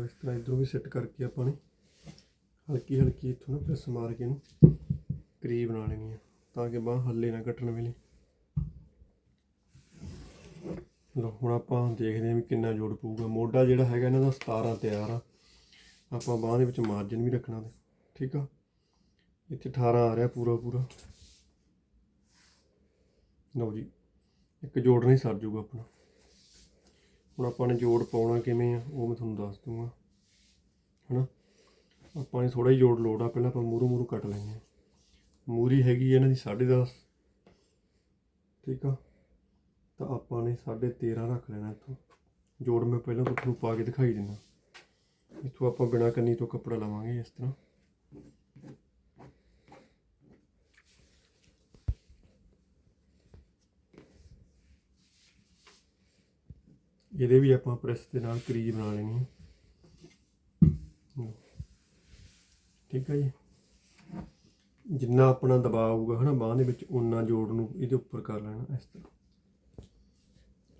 ਇਸ ਤਰ੍ਹਾਂ ਇਧਰੋਂ ਵੀ ਸੈੱਟ ਕਰਕੇ ਆਪਾਂ ਨੇ ਹਲਕੀ ਹਲਕੀ ਇੱਥੋਂ ਨਾ ਪ੍ਰੈਸ ਮਾਰ ਕੇ ਇਹਨੂੰ ਕਰੀਬ ਬਣਾ ਲੈਣੀ ਆ, ਤਾਂ ਕਿ ਬਾਹ ਹੱਲੇ ਨਾ ਕੱਟਣ ਵੇਲੇ। ਲਓ, ਹੁਣ ਆਪਾਂ ਦੇਖਦੇ ਹਾਂ ਵੀ ਕਿੰਨਾ ਜੋੜ ਪਊਗਾ। ਮੋਢਾ ਜਿਹੜਾ ਹੈਗਾ ਇਹਨਾਂ ਦਾ 17 ਤਿਆਰ ਆ। ਆਪਾਂ ਬਾਹ ਦੇ ਵਿੱਚ ਮਾਰਜਨ ਵੀ ਰੱਖਣਾ ਠੀਕ ਆ? ਇੱਥੇ 18 ਆ ਰਿਹਾ ਪੂਰਾ ਪੂਰਾ ਲਓ ਜੀ। ਇੱਕ ਜੋੜ ਨਹੀਂ ਸਰ ਜੂਗਾ ਆਪਣਾ। ਹੁਣ ਆਪਾਂ ਨੇ ਜੋੜ ਪਾਉਣਾ ਕਿਵੇਂ ਆ, ਉਹ ਮੈਂ ਤੁਹਾਨੂੰ ਦੱਸ ਦੂੰਗਾ। ਹਨਾ? ਆਪਾਂ ਨੇ ਥੋੜਾ ਹੀ ਜੋੜ ਲੋੜ ਆ, ਪਹਿਲਾਂ ਆਪਾਂ ਮੂਰੂ ਮੂਰੂ ਕੱਟ ਲੈਂਦੇ ਆ ਮੂਰੀ ਹੈਗੀ ਇਹਨਾਂ ਦੀ 10.5 ਠੀਕ ਆ? ਤਾਂ ਆਪਾਂ ਨੇ 13.5 ਰੱਖ ਲੈਣਾ ਇੱਥੋਂ। ਜੋੜ ਮੈਂ ਪਹਿਲਾਂ ਤੁਹਾਨੂੰ ਪਾ ਕੇ ਦਿਖਾਈ ਦਿੰਦਾ। ਇੱਥੋਂ ਆਪਾਂ ਬਿਨਾ ਕੰਨੀ ਤੋਂ ਕੱਪੜਾ ਲਵਾਂਗੇ ਇਸ ਤਰ੍ਹਾਂ। ਇਹਦੇ ਵੀ ਆਪਾਂ ਪ੍ਰੈਸ ਦੇ ਨਾਲ ਕਰੀਜ਼ ਬਣਾ ਲੈਣੀ ਹੈ। ਠੀਕ ਹੈ ਜੀ। ਜਿੰਨਾ ਆਪਣਾ ਦਬਾਅ ਆਊਗਾ ਹਨਾ, ਬਾਹ ਦੇ ਵਿੱਚ ਉਨਾ ਜੋੜ ਨੂੰ ਇਹਦੇ ਉੱਪਰ ਕਰ ਲੈਣਾ ਇਸ ਤਰ੍ਹਾਂ।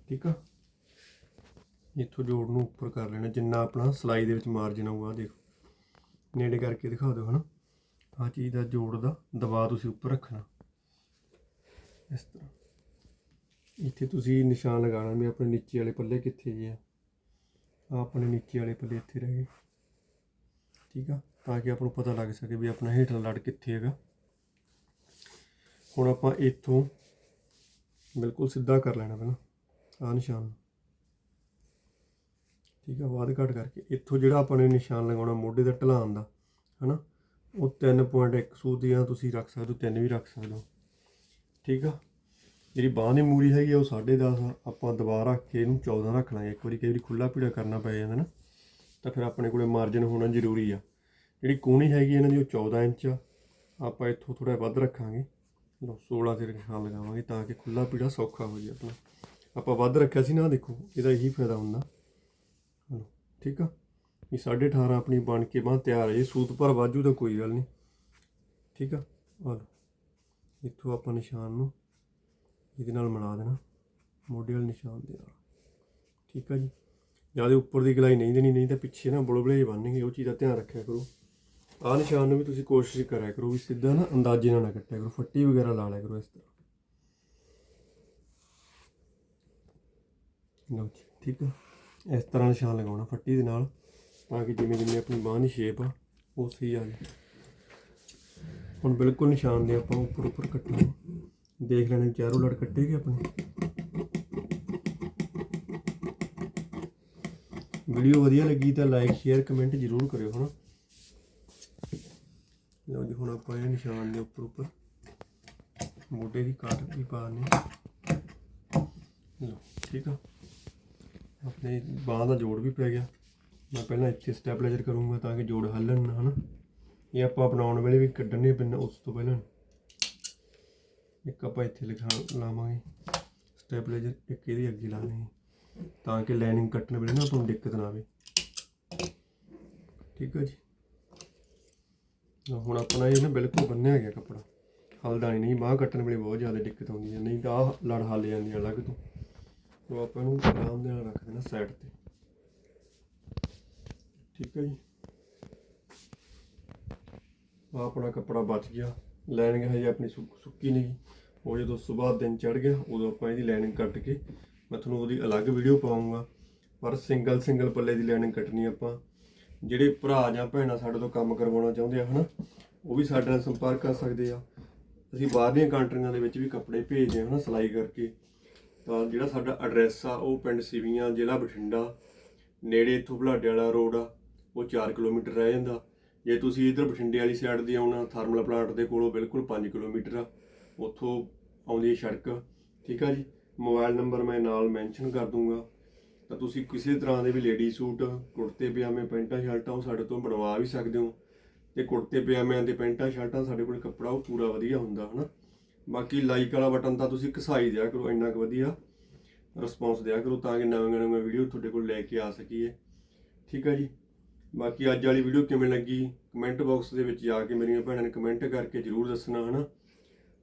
ਠੀਕ ਆ? ਇੱਥੋਂ ਜੋੜ ਨੂੰ ਉੱਪਰ ਕਰ ਲੈਣਾ, ਜਿੰਨਾ ਆਪਣਾ ਸਲਾਈ ਦੇ ਵਿੱਚ ਮਾਰਜਨ ਆਊਗਾ ਦੇਖੋ। ਨੇੜੇ ਕਰਕੇ ਦਿਖਾ ਦਿਓ ਹਨਾ। ਆਹ ਚੀਜ਼ ਦਾ ਜੋੜ ਦਾ ਦਬਾਅ ਤੁਸੀਂ ਉੱਪਰ ਰੱਖਣਾ। ਇਸ ਤਰ੍ਹਾਂ। ਇੱਥੇ ਤੁਸੀਂ ਨਿਸ਼ਾਨ ਲਗਾਉਣਾ ਵੀ ਆਪਣੇ ਨੀਚੇ ਵਾਲੇ ਪੱਲੇ ਕਿੱਥੇ ਜੇ ਆ। ਆਪਣੇ ਨੀਚੇ ਵਾਲੇ ਪੱਲੇ ਇੱਥੇ ਰਹਿ ਗਏ। ਠੀਕ ਆ? ਤਾਂ ਕਿ ਆਪਾਂ ਨੂੰ ਪਤਾ ਲੱਗ ਸਕੇ ਵੀ ਆਪਣਾ ਹੇਠਲਾ ਲੜ ਕਿੱਥੇ ਹੈਗਾ। ਹੁਣ ਆਪਾਂ ਇੱਥੋਂ ਬਿਲਕੁਲ ਸਿੱਧਾ ਕਰ ਲੈਣਾ ਪਹਿਲਾਂ। ਆਹ ਨਿਸ਼ਾਨ। ਠੀਕ ਆ? ਬਾਅਦ ਘਟ ਕਰਕੇ। ਇੱਥੋਂ ਜਿਹੜਾ ਆਪਾਂ ਨੇ ਨਿਸ਼ਾਨ ਲਗਾਉਣਾ ਮੋਢੇ ਦਾ ਢਲਾਨ ਦਾ, ਹਨਾ? ਉਹ 3.1 ਸੂਤ ਜਾਂ ਤੁਸੀਂ ਰੱਖ ਸਕਦੇ ਹੋ, ਤਿੰਨ ਵੀ ਰੱਖ ਸਕਦੇ ਹੋ। ਠੀਕ ਆ? ਜਿਹੜੀ ਬਾਂਹ ਦੀ ਮੂਰੀ ਹੈਗੀ ਆ ਉਹ 10.5 ਆਪਾਂ ਦਬਾ ਰੱਖ ਕੇ ਇਹਨੂੰ 14 ਰੱਖ ਲਾਂਗੇ। ਇੱਕ ਵਾਰੀ ਕਈ ਵਾਰੀ ਖੁੱਲਾ ਪੀੜਾ ਕਰਨਾ ਪੈ ਜਾਂਦਾ ਨਾ ਤਾਂ ਫਿਰ ਆਪਣੇ ਕੋਲੇ ਮਾਰਜਨ ਹੋਣਾ ਜ਼ਰੂਰੀ ਆ। ਜਿਹੜੀ ਕੂਣੀ ਹੈਗੀ ਇਹਨਾਂ ਦੀ ਉਹ 14 ਇੰਚ ਆ। ਆਪਾਂ ਇੱਥੋਂ ਥੋੜਾ ਵੱਧ ਰੱਖਾਂਗੇ। ਲਓ 16 ਤੇ ਨਿਸ਼ਾਨ ਲਗਾਵਾਂਗੇ ਤਾਂ ਕਿ ਖੁੱਲਾ ਪੀੜਾ ਸੌਖਾ ਹੋ ਜਾਵੇ ਆਪਣਾ। ਆਪਾਂ ਵੱਧ ਰੱਖਿਆ ਸੀ ਨਾ ਦੇਖੋ ਇਹਦਾ ਇਹੀ ਫਾਇਦਾ ਹੁੰਦਾ। ਲਓ, ਠੀਕ ਆ? ਇਹ 18.5 ਆਪਣੀ ਬਣ ਕੇ ਬਾਂਹ ਤਿਆਰ ਹੈ ਇਹ ਸੂਤ ਪਰ ਵਾਜੂ ਤਾਂ ਕੋਈ ਗੱਲ ਨਹੀਂ। ਠੀਕ ਆ? ਆ ਲਓ ਇੱਥੋਂ ਆਪਾਂ ਨਿਸ਼ਾਨ ਨੂੰ ਇਹਦੇ ਨਾਲ ਮਿਲਾ ਦੇਣਾ। ਮੋਢੇ ਵਾਲੇ ਨਿਸ਼ਾਨ ਦੇ ਨਾਲ। ਠੀਕ ਆ ਜੀ? ਜ਼ਿਆਦਾ ਉੱਪਰ ਦੀ ਗਲਾਈ ਨਹੀਂ ਦੇਣੀ, ਨਹੀਂ ਤਾਂ ਪਿੱਛੇ ਨਾ ਬੁਲਬੁਲੇ ਬਣਨਗੇ ਉਹ ਚੀਜ਼ ਦਾ ਧਿਆਨ ਰੱਖਿਆ ਕਰੋ। ਆਹ ਨਿਸ਼ਾਨ ਨੂੰ ਵੀ ਤੁਸੀਂ ਕੋਸ਼ਿਸ਼ ਕਰਿਆ ਕਰੋ ਵੀ ਸਿੱਧਾ ਨਾ ਅੰਦਾਜ਼ੇ ਨਾਲ ਨਾ ਕੱਟਿਆ ਕਰੋ। ਫੱਟੀ ਵਗੈਰਾ ਲਾ ਲਿਆ ਕਰੋ ਇਸ ਤਰ੍ਹਾਂ। ਲਓ ਜੀ, ਠੀਕ ਆ? ਇਸ ਤਰ੍ਹਾਂ ਨਿਸ਼ਾਨ ਲਗਾਉਣਾ ਫੱਟੀ ਦੇ ਨਾਲ, ਤਾਂ ਕਿ ਜਿਵੇਂ ਜਿਵੇਂ ਆਪਣੀ ਬਾਂਹ ਦੀ ਸ਼ੇਪ ਆ, ਉਹ ਸਹੀ ਆ ਜਾਵੇ ਹੁਣ ਬਿਲਕੁਲ ਨਿਸ਼ਾਨ ਦੇ ਆਪਾਂ ਉੱਪਰ ਉੱਪਰ ਕੱਟਣਾ। ਦੇਖ ਲੈਣੇ ਚਾਰੋਂ ਲੜ ਕੱਟੇਗੇ ਆਪਣੇ। ਵੀਡੀਓ ਵਧੀਆ ਲੱਗੀ ਤਾਂ ਲਾਈਕ ਸ਼ੇਅਰ ਕਮੈਂਟ ਜ਼ਰੂਰ ਕਰਿਓ ਹਨਾ। ਲਓ ਜੀ, ਹੁਣ ਆਪਾਂ ਇਹ ਨਿਸ਼ਾਨ ਦੇ ਉੱਪਰ ਉੱਪਰ ਮੋਢੇ ਦੀ ਕਾਟ ਵੀ ਪਾਣੀ ਲਓ, ਠੀਕ ਆ। ਆਪਣੇ ਬਾਂਹ ਦਾ ਜੋੜ ਵੀ ਪੈ ਗਿਆ। ਮੈਂ ਪਹਿਲਾਂ ਇੱਥੇ ਸਟੈਬਲਾਈਜ਼ਰ ਕਰੂੰਗਾ ਤਾਂ ਕਿ ਜੋੜ ਹੱਲਣ ਨਾ ਹਨਾ ਇਹ ਆਪਾਂ ਬਣਾਉਣ ਵੇਲੇ ਵੀ ਕੱਢਣੇ ਪੈਣਾ ਉਸ ਤੋਂ ਪਹਿਲਾਂ। ਇੱਕ ਆਪਾਂ ਇੱਥੇ ਲਿਖਾ ਲਾਵਾਂਗੇ। ਸਟੈਬਲਾਈਜ਼ਰ ਇੱਕ ਇਹਦੇ ਅੱਗੇ ਲਾਣੇ ਤਾਂ ਕਿ ਲਾਈਨਿੰਗ ਕੱਟਣ ਵੇਲੇ ਨਾ ਆਪਾਂ ਨੂੰ ਦਿੱਕਤ ਨਾ ਆਵੇ। ਠੀਕ ਹੈ ਜੀ? ਹੁਣ ਆਪਣਾ ਇਹ ਨਾ ਬਿਲਕੁਲ ਬੰਨਿਆ ਗਿਆ ਕੱਪੜਾ। ਹਲਦਾ ਨਹੀਂ ਬਾਹ ਕੱਟਣ ਵੇਲੇ ਬਹੁਤ ਜ਼ਿਆਦਾ ਦਿੱਕਤ ਆਉਂਦੀ ਹੈ ਨਹੀਂ ਤਾਂ ਆਹ ਲੜ ਹੱਲ ਜਾਂਦੀ ਹੈ ਅਲੱਗ ਤੋਂ। ਉਹ ਆਪਾਂ ਨੂੰ ਆਰਾਮ ਦੇ ਨਾਲ ਰੱਖ ਦੇਣਾ ਸਾਈਡ ਤੇ। ਠੀਕ ਹੈ ਜੀ? ਆਹ ਆਪਣਾ ਕੱਪੜਾ ਬਚ ਗਿਆ। ਲਾਈਨਿੰਗ ਹਜੇ ਆਪਣੀ ਸੁੱਕ- ਸੁੱਕੀ ਨਹੀਂ। ਉਹ ਜਦੋਂ ਸਵੇਰ ਦਿਨ ਚੜ ਗਿਆ, ਉਦੋਂ ਆਪਾਂ ਇਹਦੀ ਲਾਈਨਿੰਗ ਕੱਟ ਕੇ ਮੈਂ ਤੁਹਾਨੂੰ ਉਹਦੀ ਅਲੱਗ ਵੀਡੀਓ ਪਾਉਂਗਾ। ਪਰ ਸਿੰਗਲ ਸਿੰਗਲ ਪੱਲੇ ਦੀ ਲਾਈਨਿੰਗ ਕੱਟਣੀ ਆਪਾਂ। ਜਿਹੜੇ ਭਰਾ ਜਾਂ ਭੈਣਾਂ ਸਾਡੇ ਤੋਂ ਕੰਮ ਕਰਵਾਉਣਾ ਚਾਹੁੰਦੇ ਆ, ਹਨਾ, ਉਹ ਵੀ ਸਾਡੇ ਨਾਲ ਸੰਪਰਕ ਕਰ ਸਕਦੇ ਆ। ਅਸੀਂ ਬਾਹਰਲੀਆਂ ਕੰਟਰੀਆਂ ਦੇ ਵਿੱਚ ਵੀ ਕੱਪੜੇ ਭੇਜਦੇ ਹਾਂ ਹਨਾ, ਸਿਲਾਈ ਕਰਕੇ। ਤਾਂ ਜਿਹੜਾ ਸਾਡਾ ਐਡਰੈਸ ਆ, ਉਹ ਪਿੰਡ ਸਿਵੀਆਂ, ਜ਼ਿਲ੍ਹਾ ਬਠਿੰਡਾ, ਨੇੜੇ ਇੱਥੋਂ ਬੁਲਾਡੇ ਵਾਲਾ ਰੋਡ ਆ, ਉਹ 4 ਕਿਲੋਮੀਟਰ ਰਹਿ ਜਾਂਦਾ। ਜੇ ਤੁਸੀਂ ਇਧਰ ਬਠਿੰਡੇ ਵਾਲੀ ਸਾਈਡ ਦੀ ਆਉਣਾ ਥਰਮਲ ਪਲਾਂਟ ਦੇ ਕੋਲੋਂ ਬਿਲਕੁਲ 5 ਕਿਲੋਮੀਟਰ ਆ। ਉੱਥੋਂ ਆਉਂਦੀ ਹੈ ਸੜਕ, ਠੀਕ ਆ ਜੀ? ਮੋਬਾਈਲ ਨੰਬਰ ਮੈਂ ਨਾਲ ਮੈਂਸ਼ਨ ਕਰ ਦੂੰਗਾ। ਤਾਂ ਤੁਸੀਂ ਕਿਸੇ ਤਰ੍ਹਾਂ ਦੇ ਵੀ ਲੇਡੀ ਸੂਟ ਕੁੜਤੇ, ਪਜਾਮੇ, ਪੈਂਟਾਂ, ਸ਼ਰਟਾਂ ਉਹ ਸਾਡੇ ਤੋਂ ਬਣਵਾ ਵੀ ਸਕਦੇ ਹੋ। ਤੇ ਕੁੜਤੇ, ਪਜਾਮਿਆਂ ਦੇ ਪੈਂਟਾਂ, ਸ਼ਰਟਾਂ ਸਾਡੇ ਕੋਲ ਕੱਪੜਾ ਉਹ ਪੂਰਾ ਵਧੀਆ ਹੁੰਦਾ, ਹਨਾ? ਬਾਕੀ ਲਾਈਕ ਵਾਲਾ ਬਟਨ ਤਾਂ ਤੁਸੀਂ ਘਸਾਈ ਦਿਆ ਕਰੋ, ਇੰਨਾ ਕੁ ਵਧੀਆ ਰਿਸਪੌਂਸ ਦਿਆ ਕਰੋ ਤਾਂ ਕਿ ਨਵੀਆਂ ਨਵੀਆਂ ਵੀਡੀਓ ਤੁਹਾਡੇ ਕੋਲ ਲੈ ਕੇ ਆ ਸਕੀਏ। ਠੀਕ ਆ ਜੀ? ਬਾਕੀ ਅੱਜ ਵਾਲੀ ਵੀਡੀਓ ਕਿਵੇਂ ਲੱਗੀ? ਕਮੈਂਟ ਬਾਕਸ ਦੇ ਵਿੱਚ ਜਾ ਕੇ ਮੇਰੀਆਂ ਭੈਣਾਂ ਨੇ ਕਮੈਂਟ ਕਰਕੇ ਜਰੂਰ ਦੱਸਣਾ, ਹਨਾ?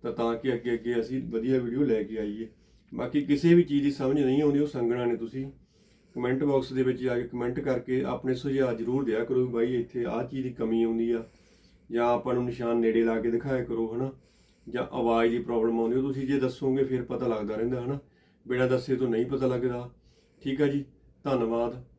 ਤਾਂ ਤਾਂ ਕਿ ਅੱਗੇ ਅੱਗੇ ਅਸੀਂ ਵਧੀਆ ਵੀਡੀਓ ਲੈ ਕੇ ਆਈਏ। ਬਾਕੀ ਕਿਸੇ ਵੀ ਚੀਜ਼ ਦੀ ਸਮਝ ਨਹੀਂ ਆਉਂਦੀ, ਉਹ ਸੰਗਣਾ ਨੇ ਤੁਸੀਂ ਕਮੈਂਟ ਬਾਕਸ ਦੇ ਵਿੱਚ ਜਾ ਕੇ ਕਮੈਂਟ ਕਰਕੇ ਆਪਣੇ ਸੁਝਾਅ ਜਰੂਰ ਦਿਆ ਕਰੋ ਵੀ ਬਾਈ ਇੱਥੇ ਆਹ ਚੀਜ਼ ਦੀ ਕਮੀ ਆਉਂਦੀ ਆ। ਜਾਂ ਆਪਾਂ ਨੂੰ ਨਿਸ਼ਾਨ ਨੇੜੇ ਲਾ ਕੇ ਦਿਖਾਇਆ ਕਰੋ, ਹਨਾ? ਜਾਂ ਆਵਾਜ਼ ਦੀ ਪ੍ਰੋਬਲਮ ਆਉਂਦੀ, ਉਹ ਤੁਸੀਂ ਜੇ ਦੱਸੋਗੇ ਫਿਰ ਪਤਾ ਲੱਗਦਾ ਰਹਿੰਦਾ, ਹਨਾ? ਬਿਨਾਂ ਦੱਸੇ ਤੋਂ ਨਹੀਂ ਪਤਾ ਲੱਗਦਾ। ਠੀਕ ਆ ਜੀ, ਧੰਨਵਾਦ।